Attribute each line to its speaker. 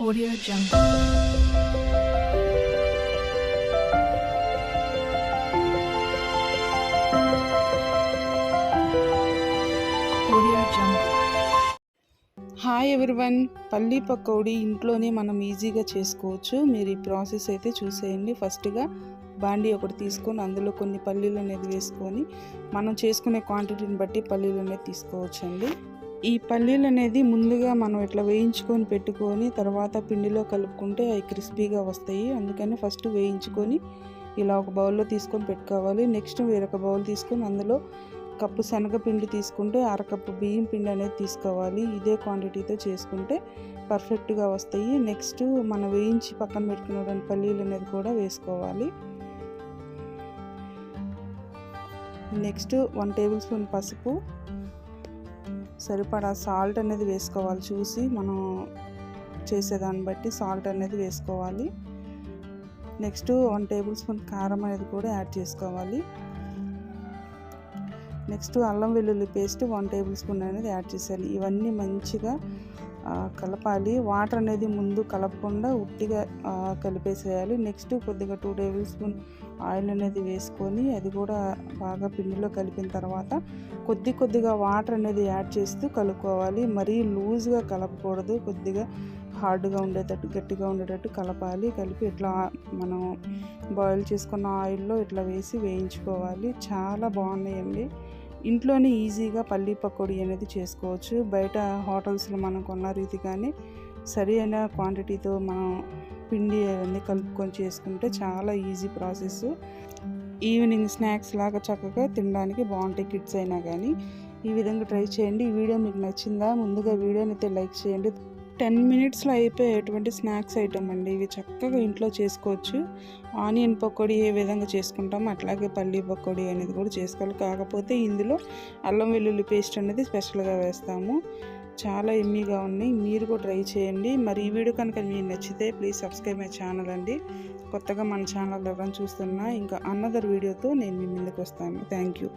Speaker 1: Audio Jungle. Audio Jungle.
Speaker 2: Hi everyone పల్లీ పకోడీ ఇంట్లోనే మనం ఈజీగా చేసుకోవచ్చు మీరు ఈ ప్రాసెస్ అయితే చూసేయండి ఫస్ట్గా బాండీ ఒకటి తీసుకొని అందులో కొన్ని పల్లీలు అనేది వేసుకొని మనం చేసుకునే క్వాంటిటీని బట్టి పల్లీలు అనేది తీసుకోవచ్చండి ఈ పల్లీలు అనేది ముందుగా మనం ఇట్లా వేయించుకొని పెట్టుకొని తర్వాత పిండిలో కలుపుకుంటే అవి క్రిస్పీగా వస్తాయి. అందుకని ఫస్ట్ వేయించుకొని ఇలా ఒక బౌల్లో తీసుకొని పెట్టుకోవాలి. నెక్స్ట్ వేరొక బౌల్ తీసుకొని అందులో కప్పు శనగపిండి తీసుకుంటే అరకప్పు బియ్యం పిండి అనేది తీసుకోవాలి. ఇదే క్వాంటిటీతో చేసుకుంటే పర్ఫెక్ట్గా వస్తాయి. నెక్స్ట్ మనం వేయించి పక్కన పెట్టుకున్నటువంటి పల్లీలు అనేది కూడా వేసుకోవాలి. నెక్స్ట్ వన్ టేబుల్ స్పూన్ పసుపు సరిపడా సాల్ట్ అనేది వేసుకోవాలి. చూసి మనం చేసేదాన్ని బట్టి సాల్ట్ అనేది వేసుకోవాలి. నెక్స్ట్ వన్ టేబుల్ స్పూన్ కారం అనేది కూడా యాడ్ చేసుకోవాలి. నెక్స్ట్ అల్లం వెల్లుల్లి పేస్ట్ వన్ టేబుల్ స్పూన్ అనేది యాడ్ చేసేయాలి. ఇవన్నీ మంచిగా కలపాలి. వాటర్ అనేది ముందు కలపకుండా ఉట్టిగా కలిపేసేయాలి. నెక్స్ట్ కొద్దిగా టూ టేబుల్ స్పూన్ ఆయిల్ అనేది వేసుకొని అది కూడా బాగా పిండిలో కలిపిన తర్వాత కొద్ది కొద్దిగా వాటర్ అనేది యాడ్ చేస్తూ కలుపుకోవాలి. మరీ లూజ్గా కలపకూడదు. కొద్దిగా హార్డ్గా ఉండేటట్టు గట్టిగా ఉండేటట్టు కలపాలి. కలిపి ఇట్లా మనం బాయిల్ చేసుకున్న ఆయిల్లో ఇట్లా వేసి వేయించుకోవాలి. చాలా బాగున్నాయండి. ఇంట్లోనే ఈజీగా పల్లీ పకోడీ అనేది చేసుకోవచ్చు. బయట హోటల్స్లో మనం కొన్న రీతిగానే సరి అయిన క్వాంటిటీతో మనం పిండి అవన్నీ కలుపుకొని చేసుకుంటే చాలా ఈజీ ప్రాసెస్. ఈవినింగ్ స్నాక్స్ లాగా చక్కగా తినడానికి బాగుంటాయి కిడ్స్ అయినా కానీ. ఈ విధంగా ట్రై చేయండి. ఈ వీడియో మీకు నచ్చిందా? ముందుగా వీడియోని అయితే లైక్ చేయండి. టెన్ మినిట్స్లో అయిపోయేటువంటి స్నాక్స్ ఐటమ్ అండి. ఇవి చక్కగా ఇంట్లో చేసుకోవచ్చు. ఆనియన్ పకోడీ ఏ విధంగా చేసుకుంటామో అట్లాగే పల్లీ పకోడీ అనేది కూడా చేసుకోవాలి. కాకపోతే ఇందులో అల్లం వెల్లుల్లి పేస్ట్ అనేది స్పెషల్గా వేస్తాము. చాలా ఎమ్మీగా ఉన్నాయి. మీరు కూడా ట్రై చేయండి. మరి ఈ వీడియో కనుక మీకు నచ్చితే ప్లీజ్ సబ్స్క్రైబ్ మై ఛానల్ అండి. కొత్తగా మన ఛానల్ ఎవరైనా చూస్తున్నా ఇంకా అన్నదర్ వీడియోతో నేను మీ ముందుకు వస్తాను. Thank you